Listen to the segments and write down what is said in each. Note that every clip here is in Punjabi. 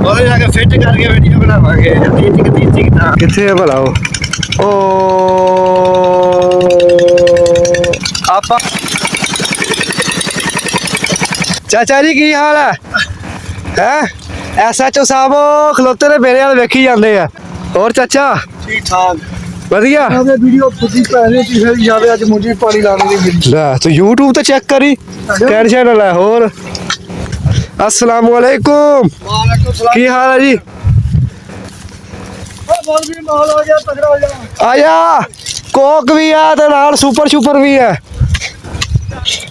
ਉਹਦੇ ਜਾ ਕੇ ਫਿੱਟ ਕਰਕੇ ਵੀਡੀਓ ਬਣਾਵਾਂਗੇ। ਤੀ ਚਿਕ ਤੀ ਚਿਕ ਤਾਂ ਕਿੱਥੇ ਹੈ ਭਲਾ ਉਹ? ਓ। ਆਪਾਂ ਚਾਚਾ ਜੀ ਕੀ ਹਾਲ ਹੈ? ਹੈ ਐਸਐਚਓ ਸਾਹਿਬ ਖਲੋਤੇ ਨੇ ਮੇਰੇ ਵਾਲ ਵੇਖੀ ਜਾਂਦੇ ਆ। ਹੋਰ ਚਾਚਾ? ਠੀਕ ਠਾਕ। ਵਧੀਆ? ਉਹਦੇ ਵੀਡੀਓ ਖੁਦੀ ਪਹਿਲੇ ਤੀ ਫਿਰ ਜਾਵੇ ਅੱਜ ਮੁੰਜੀ ਪਾਣੀ ਲਾਉਣ ਦੀ ਲੈ ਤੂੰ YouTube ਤੇ ਚੈੱਕ ਕਰੀ। ਟੈਨਸ਼ਨ ਲੈ ਹੋਰ? ਅਸਲਾਮ ਵਾਲੇਕੁਮ ਵਾਲੇਕੁਮ ਸਲਾਮ। ਕੀ ਹਾਲ ਹੈ ਜੀ? ਬਹੁਤ ਵੀ ਮਾਹੌਲ ਹੋ ਗਿਆ ਤਗੜਾ ਹੋ ਜਾ ਆਇਆ ਕੋਕ ਵੀ ਆ ਤੇ ਨਾਲ ਸੁਪਰ ਸੁਪਰ ਵੀ ਹੈ।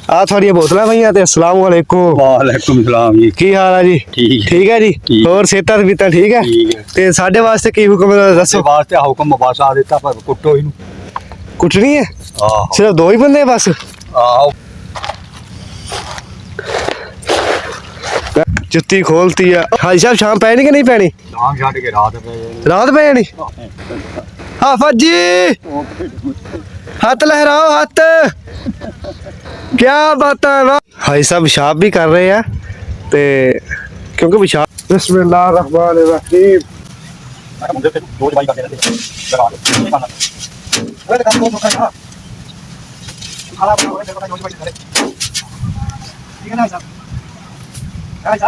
ਆ ਤੁਹਾਡੀਆਂ ਬੋਤਲਾਂ ਪਈਆਂ ਤੇ ਅਸਲਾਮ ਵਾਲੇਕੁਮ ਵਾਲੇਕੁਮ ਸਲਾਮ ਜੀ। ਕੀ ਹਾਲ ਹੈ ਜੀ? ਠੀਕ ਹੈ। ਠੀਕ ਹੈ ਜੀ। ਹੋਰ ਤਬੀਤਾ ਠੀਕ ਹੈ? ਠੀਕ ਹੈ। ਤੇ ਸਾਡੇ ਵਾਸਤੇ ਕੀ ਹੁਕਮ ਤੇ ਦੱਸੋ। ਵਾਸਤੇ ਹੁਕਮ ਬਸ ਆ ਦਿੱਤਾ ਪਰ ਕੁੱਟੋ ਇਹਨੂੰ। ਕੁੱਟਣੀ ਹੈ? ਸਿਰਫ ਦੋ ਹੀ ਬੰਦੇ ਬਸ? ਆਹੋ। ਜੁੱਤੀ ਖੋਲਤੀ ਆ। ਹਾਜੀ ਸਾਹਿਬ ਸ਼ਾਮ ਪੈਣੀ ਕਿ ਨਹੀਂ ਪੈਣੀ? ਨਾਮ ਛੱਡ ਕੇ ਰਾਤ ਪਏ ਰਾਤ ਪੈ ਜਾਣੀ? ਹਾਫਤ ਜੀ ਹੱਥ ਲਹਿਰਾਓ ਹੱਥ। ਕੀ ਬਾਤਾਂ ਹੈ ਵਾਹ। ਹਾਈ ਸਾਹਿਬ ਪਿਸ਼ਾਬ ਵੀ ਕਰ ਰਹੇ ਆ ਤੇ ਕਿਉਂਕਿ ਪਿਸ਼ਾਬ ਬਿਸਮਿਲ੍ਲਾਹਿਰ ਰਹਿਮਾਨਿਰ ਰਹੀਮ ਮੁੰਡੇ ਤੇ ਰੋਜ਼ ਬਾਈ 开走。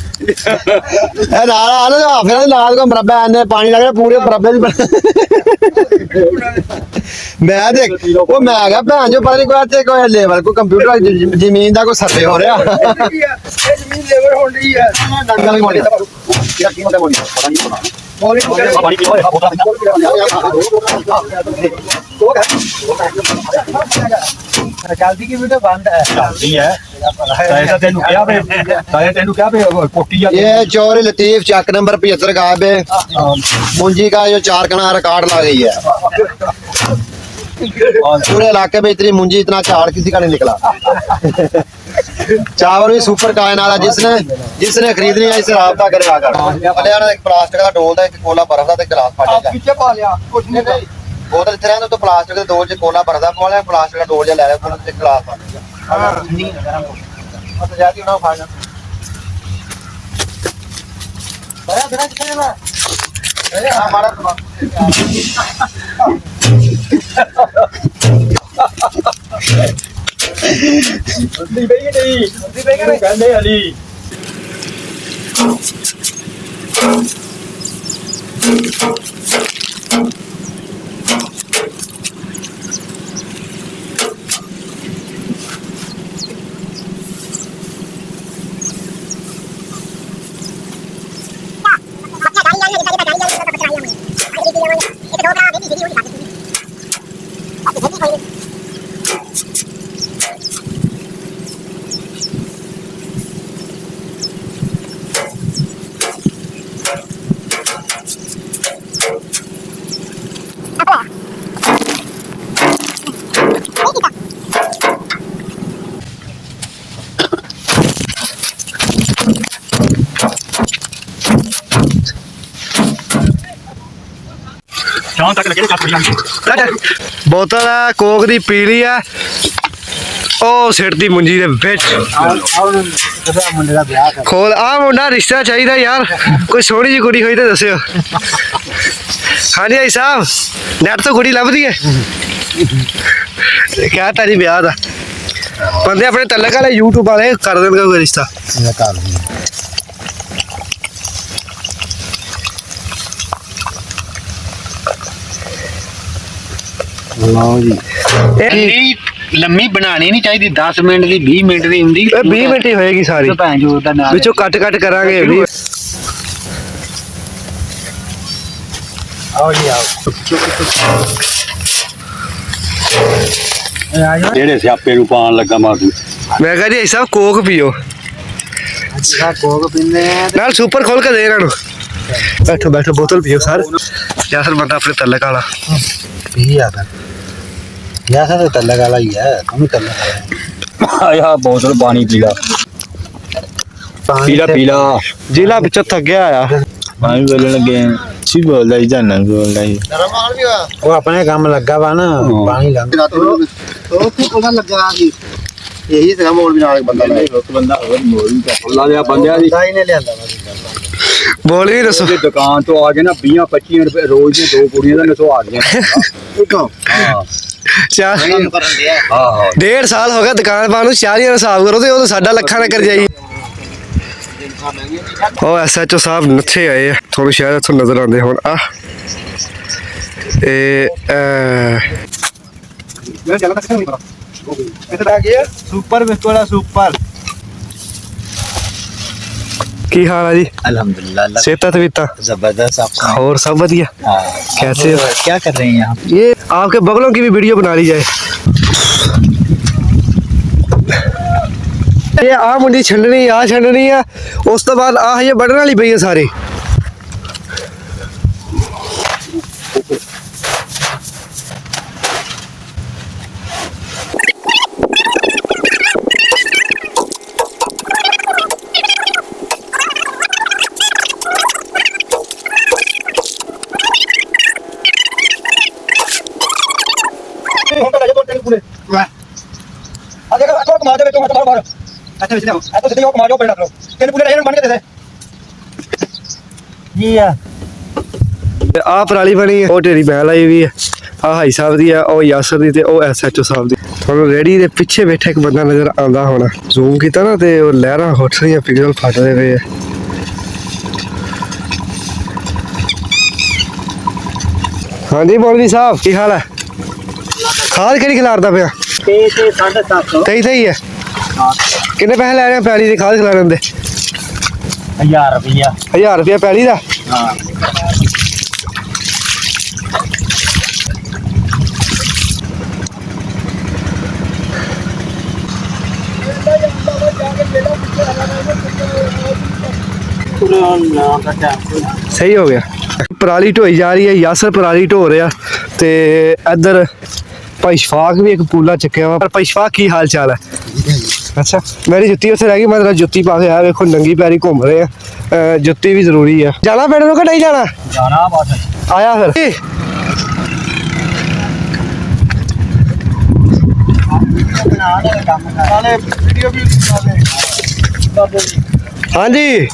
ਇਹ ਨਾਲ ਆ ਨਾ ਫਿਰ ਨਾਲ ਕੋ ਮਰਬਾ ਐਨੇ ਪਾਣੀ ਲੱਗ ਪੂਰੇ ਮਰਬੇ ਦੀ ਮੈਂ ਦੇਖ ਉਹ ਮੈਂ ਕਿਹਾ ਭੈਣ ਜੋ ਪਤਾ ਨਹੀਂ ਕੋਈ ਇੱਥੇ ਕੋਈ ਲੈਵਲ ਕੋਈ ਕੰਪਿਊਟਰ ਜ਼ਮੀਨ ਦਾ ਕੋਈ ਸਰਵੇ ਹੋ ਰਿਹਾ। ਜਲਦੀ ਕੀ ਵੀਡੀਓ ਬੰਦ ਹੈ ਚੱਲਦੀ ਹੈ ਤਾਂ ਇਹਦਾ ਤੈਨੂੰ ਕਿਹਾ ਵੇ ਤਾਂ ਇਹ ਤੈਨੂੰ ਕਿਹਾ ਵੇ ਕੋਟੀ ਆ ये चौरी लतीफ चक नंबर पचहत्तर का है मुंजी का जो चार कना रिकॉर्ड ला गई है पूरे इलाके में इतनी मुंजी इतना चाड़ किसी का नहीं निकला चावल भी सुपर कायन वाला जिसने जिसने खरीदनी है इसे राबता करे आकर भले यार एक प्लास्टिक का डोल ਦਾ ਇੱਕ ਕੋਲਾ ਬਰਫ ਦਾ ਤੇ ਗਲਾਸ ਫੜ ਆਪ ਜਾ ਪਿੱਛੇ ਪਾ ਲਿਆ ਕੁਛ ਨਹੀਂ ਨਹੀਂ ਬੋਤਲ ਇੱਥੇ ਰਹਿੰਦਾ ਤਾਂ ਪਲਾਸਟਿਕ ਦੇ ਡੋਲ ਚ ਕੋਲਾ ਭਰਦਾ ਪਾ ਲਿਆ ਪਲਾਸਟਿਕ ਦਾ ਡੋਲ ਜਿਹਾ ਲੈ ਲਿਆ ਕੋਲ ਤੇ ਗਲਾਸ ਫੜ ਲਿਆ ਨਹੀਂ ਗਰਮ ਬਸ ਜਾ ਕੇ ਉਹਨਾਂ ਨੂੰ ਫੜਨਾ। ਬੜਾ ਬੜਾ ਕਿੱਥੇ ਨਾ ਇਹ ਹਮਾਰਾ ਨਹੀਂ ਬਈ ਨਹੀਂ ਨਹੀਂ ਬਈ ਕਹਿੰਦੇ ਅਲੀ ਸ਼ਾਮ ਤੱਕ ਲੱਗੇ ਕੱਟ ਪੜੀਆਂ ਬੋਤਲ ਆ, ਕੋਕ ਦੀ ਪੀਲੀ ਆ, ਉਹ ਸਿਰ ਦੀ ਮੁੰਜੀ ਦੇ ਵਿੱਚ। ਖੋਲ ਆ ਮੁੰਡਾ ਰਿਸ਼ਤਾ ਚਾਹੀਦਾ ਯਾਰ। ਕੋਈ ਸੋਹਣੀ ਜਿਹੀ ਕੁੜੀ ਹੋਈ ਤਾਂ ਦੱਸਿਓ। ਹਾਂਜੀ ਭਾਈ ਸਾਹਿਬ, ਨੈਟ ਤੋਂ ਕੁੜੀ ਲੱਭਦੀ ਹੈ? ਕਿਆ ਤਾਰੀ ਵਿਆਹ ਦਾ? ਬੰਦੇ ਆਪਣੇ ਤਲਕ ਵਾਲੇ YouTube ਵਾਲੇ ਕਰ ਦੇਣਗੇ ਕੋਈ ਰਿਸ਼ਤਾ। ਮੈਂ ਕਰ ਲੂੰਗਾ। ਲਓ ਜੀ। ਇੰਨੀ ਲੰਮੀ ਬਣਾਣੀ ਨਹੀਂ ਚਾਹੀਦੀ 10 ਮਿੰਟ ਦੀ 20 ਮਿੰਟ ਦੀ ਹੁੰਦੀ। ਇਹ 20 ਮਿੰਟ ਹੀ ਹੋਏਗੀ ਸਾਰੀ। ਭੈਣ ਜੋਰ ਦਾ ਨਾਲ ਵਿੱਚੋਂ ਕੱਟ ਕੱਟ ਕਰਾਂਗੇ ਵੀ। ਆਓ ਜੀ ਆਓ। ਜਿਹੜੇ ਸਿਆਪੇ ਨੂੰ ਪਾਣ ਲੱਗਾ ਤੂੰ ਮੈਂ ਕਹਿੰਦੀ ਇਹ ਸਭ ਕੋਕ ਪੀਓ। ਅੱਛਾ ਕੋਕ ਪੀਂਦੇ ਆ ਨਾਲ ਸੁਪਰ ਖੋਲ ਕੇ ਦੇ ਇਹਨਾਂ ਨੂੰ। ਬੈਠੋ ਬੈਠੋ ਬੋਤਲ ਪੀਓ ਸਰ। ਜਾਂ ਫਿਰ ਬੰਦਾ ਆਪਣੇ ਤਲਕ ਵਾਲਾ। ਪੀ ਆ ਤਾਂ ਯਾ ਸਾ ਤਾਂ ਲਗਾ ਲਾ ਹੀ ਹੈ ਤੂੰ ਤਾਂ ਲਗਾ ਆਇਆ ਬੋਤਲ ਪਾਣੀ ਪੀ ਲਾ। ਪੀਲਾ ਪੀਲਾ ਜ਼ਿਲ੍ਹਾ ਵਿੱਚੋਂ ਥੱਕਿਆ ਆ ਪਾਣੀ ਬੋਲਣ ਲੱਗੇ ਸੀ ਬੋਲਦਾ ਹੀ ਜਾਨਾ ਬੋਲਦਾ ਹੀ ਨਰਮ ਮਾਲ ਵੀ ਹੋਇਆ। ਉਹ ਆਪਣੇ ਕੰਮ ਲੱਗਾ ਵਾ ਨਾ ਪਾਣੀ ਲੰਘ ਉੱਥੇ ਪਤਾ ਲੱਗਾ ਕਿ ਇਹੀ ਸੀਗਾ ਮੋਲ ਵੀ ਨਾਲ ਇੱਕ ਬੰਦਾ ਲੈ ਇੱਕ ਬੰਦਾ ਹੋਰ ਮੋੜ ਵੀ ਕਰ ਅੱਲਾ ਦੇ ਬੰਦਿਆਂ ਦੀ ਦਾਈ ਨੇ ਲਿਆਂਦਾ ਵਾ ਬੋਲ ਵੀ ਦੱਸੋ। ਦੁਕਾਨ ਤੋਂ ਆ ਕੇ ਨਾ 20 25 ਰੁਪਏ ਰੋਜ਼ ਦੀਆਂ ਦੋ ਕੁੜੀਆਂ ਦਾ ਨਸੋ ਆ ਗਈਆਂ। ਹਾਂ। ਚਾਰ ਕਰਨ ਦਿਆ ਹਾਂ ਸਾਲ ਹੋ ਗਿਆ ਦੁਕਾਨ ਪਾ ਨੂੰ ਚਾਰੀਆਂ ਦਾ ਹਿਸਾਬ ਕਰੋ ਤੇ ਉਹ ਸਾਡਾ ਲੱਖਾਂ ਨਾ ਕਰ ਜਾਈ ਉਹ ਐਸਐਚਓ ਸਾਹਿਬ ਨੱਥੇ ਆਏ ਆ ਤੁਹਾਨੂੰ ਸ਼ਾਇਦ ਇੱਥੋਂ ਨਜ਼ਰ ਆਉਂਦੇ ਹੁਣ ਆ ਇਹ ਅਹ, ਕਿੱਥੇ ਆ ਗਿਆ ਸੁਪਰ ਵਿਸਕੋਲਾ ਸੁਪਰ ਕੀ ਹਾਲ ਆ ਜੀ अल्हम्दुलिल्लाह अल्लाह ਸੇਤਾ ਤਵੀਤਾ जबरदस्त आप सुनाओ। और सब बढ़िया हाँ, कैसे आप क्या कर रहे हैं यहाँ ये आपके बगलों की भी वीडियो बना ली जाए ਇਹ ਆ ਮੁੰਡੀ ਛੰਡਣੀ ਆ ਛੰਡਣੀ ਆ। ਉਸ ਤੋਂ ਬਾਅਦ ਆ ਹਜੇ ਵੱਢਣ ਵਾਲੀ ਪਈ ਆ ਸਾਰੀ। ਹੁਣ ਤਾਂ ਲੈ ਜਾ ਦੋ ਤਿੰਨ ਕੁੜੇ ਆ ਦੇਖ ਆ ਕਮਾ ਦੇ ਵਿੱਚੋਂ ਹੱਥ ਬਾਹਰ। ਆ ਆ ਪਰਾਲੀ ਬਣੀ ਹੈ ਉਹ ਢੇਰੀ ਬੈਲ ਆਈ ਵੀ ਹੈ। ਆ ਹਾਈ ਸਾਹਿਬ ਦੀ ਆ ਉਹ ਯਾਸਰ ਦੀ ਤੇ ਉਹ ਐਸਐਚਓ ਸਾਹਿਬ ਦੀ। ਤੁਹਾਨੂੰ ਰੇੜੀ ਦੇ ਪਿੱਛੇ ਬੈਠਾ ਇੱਕ ਬੰਦਾ ਨਜ਼ਰ ਆਉਂਦਾ ਹੋਣਾ। ਜ਼ੂਮ ਕੀਤਾ ਨਾ ਤੇ ਉਹ ਲਹਿਰਾਂ ਉੱਠ ਰਹੀਆਂ ਪਿਗਲ ਫਟਦੇ ਪਏ ਆ। ਹਾਂਜੀ ਮੌਲਵੀ ਸਾਹਿਬ ਕੀ ਹਾਲ ਹੈ? ਖਾਦ ਕਿਹੜੀ ਖਿਲਾਰਦਾ ਪਿਆ? ਤੇ ਤੇ 750 ਤਈ ਤਈ ਹੈ। ਕਿੰਨੇ ਪੈਸੇ ਲੈ ਰਹੇ ਆ ਪੈਲੀ ਦੀ ਖਾਦ ਖਿਲਾਰਨ ਦੇ 1000 ਰੁਪਿਆ 1000 ਰੁਪਏ ਪੈਲੀ ਦਾ? ਹਾਂ। ਸਹੀ ਹੋ ਗਿਆ। ਪਰਾਲੀ ਢੋਈ ਜਾ ਰਹੀ ਹੈ ਯਾਸਰ ਪਰਾਲੀ ਢੋ ਰਿਹਾ ਤੇ ਇੱਧਰ ਭਾਈ ਸ਼ਫਾਕ ਵੀ ਇੱਕ ਪੂਲਾ ਚੱਕਿਆ ਵਾ। ਪਰ ਭਾਈ ਸ਼ਫਾਕ ਕੀ ਹਾਲ ਚਾਲ ਹੈ? ਅੱਛਾ ਮੇਰੀ ਜੁੱਤੀ ਉੱਥੇ ਰਹਿ ਗਈ ਮੈਂ ਤੇਰਾ ਜੁੱਤੀ ਪਾ ਕੇ ਆਇਆ ਵੇਖੋ ਨੰਗੀ ਪੈਰੀ ਘੁੰਮ ਰਹੇ ਆ। ਜੁੱਤੀ ਵੀ ਜ਼ਰੂਰੀ ਆ। ਜਾਣਾ ਪਿੰਡ ਨੂੰ ਕਿ ਨਹੀਂ ਜਾਣਾ? ਜਾਣਾ ਬਸ। ਆਇਆ ਫਿਰ। ਹਾਂਜੀ।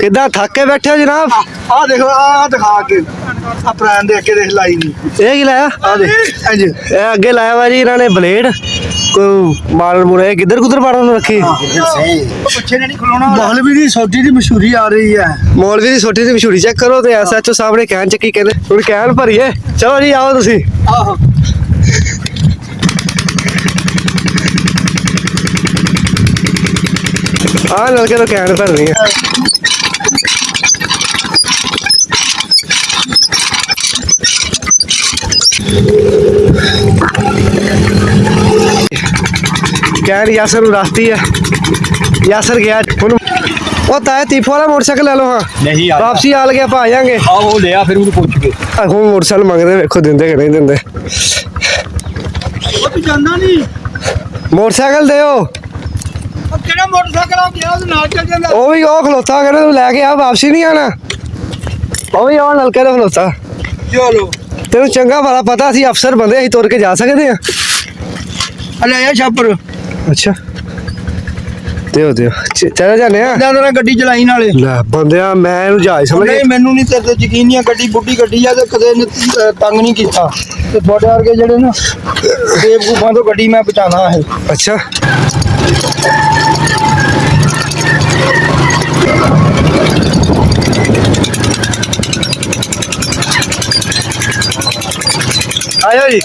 ਕਿੱਦਾਂ ਥੱਕ ਕੇ ਬੈਠੇ ਹੋ ਜਨਾਬ? ਆ ਦੇਖੋ ਆ ਦਿਖਾ ਕੇ ਆ ਪ੍ਰਾਨ ਦੇ ਅੱਗੇ ਦੇਖ ਲਾਈ ਨਹੀਂ ਇਹ ਕੀ ਲਾਇਆ? ਆ ਦੇ ਇੰਜ। ਇਹ ਅੱਗੇ ਲਾਇਆ ਵਾ ਜੀ ਇਹਨਾਂ ਨੇ ਬਲੇਡ ਕੋਈ ਮਾਰਨ ਮੁਰੇ ਕਿੱਧਰ ਕੁੱਧਰ ਮਾਰਨ ਨੂੰ ਰੱਖੀ? ਪਿੱਛੇ ਨੇ ਨਹੀਂ ਖਲੋਣਾ ਮੌਲਵੀ ਦੀ ਸੌਦੀ ਦੀ ਮਸ਼ਹੂਰੀ ਆ ਰਹੀ ਹੈ। ਮੌਲਵੀ ਦੀ ਛੋਟੀ ਦੀ ਮਸ਼ਹੂਰੀ ਚੈੱਕ ਕਰੋ ਤੇ ਐਸਐਚਓ ਸਾਹਮਣੇ ਕਹਿਣ ਚ ਕੀ ਕਹਿੰਦੇ ਹੁਣ ਕਹਿਣ ਭਰੀਏ। ਚਲੋ ਜੀ ਆਓ ਤੁਸੀਂ। ਆਹੋ। ਆਹ ਨਲਕੇ ਤੋਂ ਕਹਿਣ ਭਰਨੀ ਆ। ਕਹਿਣ ਯਾਸਰ ਨੂੰ ਰਸਤੀ ਆ। ਯਾਸਰ ਗਿਆ ਹੁਣ ਉਹ ਤਾਂ ਤੀਫੋ ਵਾਲਾ ਮੋਟਰਸਾਈਕਲ ਲੈ ਲਓ ਹਾਂ। ਨਹੀਂ ਆ ਵਾਪਸੀ ਆ ਲਗੇ ਆਪਾਂ ਆ ਜਾਾਂਗੇ ਆ ਉਹ ਲਿਆ ਫਿਰ ਉਹਨੂੰ ਪੁੱਛ ਕੇ। ਹੁਣ ਮੋਟਰਸਾਈਕਲ ਮੰਗਦੇ ਵੇਖੋ ਦਿੰਦੇ ਕਿ ਨਹੀਂ ਦਿੰਦੇ। ਉਹ ਤੂੰ ਜਾਂਦਾ ਨਹੀਂ। ਮੋਟਰਸਾਈਕਲ ਦਿਓ। ਉਹ ਕਿਹੜਾ ਮੋਟਰਸਾਈਕਲ ਆ ਗਿਆ ਉਹਦੇ ਨਾਲ ਚੱਲ ਜਾਂਦਾ। ਉਹ ਵੀ ਉਹ ਖਲੋਤਾ ਕਹਿੰਦਾ ਤੂੰ ਲੈ ਕੇ ਆ ਵਾਪਸੀ ਨਹੀਂ ਆਣਾ। ਉਹ ਵੀ ਉਹ ਨਲਕੇ ਤੋਂ ਖਲੋਤਾ। ਚਲੋ। ਤੈਨੂੰ ਚੰਗਾ ਭਲਾ ਪਤਾ ਸੀ ਅਫਸਰ ਬੰਦੇ ਅਸੀਂ ਤੁਰ ਕੇ ਜਾ ਸਕਦੇ ਆ ਲੈ ਆ ਛਾਪਰ। ਅੱਛਾ। ਦਿਓ ਦਿਓ। ਚ- ਚਲੇ ਜਾਂਦੇ ਆ ਇਦਾਂ ਨਾਲ ਗੱਡੀ ਚਲਾਈ ਨਾਲੇ। ਲੈ ਬੰਦਿਆ ਮੈਂ ਇਹਨੂੰ ਜਹਾਜ਼ ਸਮਝ ਨਹੀਂ ਮੈਨੂੰ ਨਹੀਂ ਤੇਰੇ ਤੇ ਯਕੀਨ ਨਹੀਂ ਆ ਗੱਡੀ ਬੁੱਢੀ ਗੱਡੀ ਆ ਤੇ ਕਦੇ ਇਹਨੇ, ਅਹ, ਤੰਗ ਨਹੀਂ ਕੀਤਾ। ਤੇ ਤੁਹਾਡੇ ਵਰਗੇ ਜਿਹੜੇ ਨਾ ਬੇਵਕੂਫਾਂ ਤੋਂ ਗੱਡੀ ਮੈਂ ਬਚਾਣਾ ਹੈ ਅੱਛਾ। ਆਇਓ ਜੀ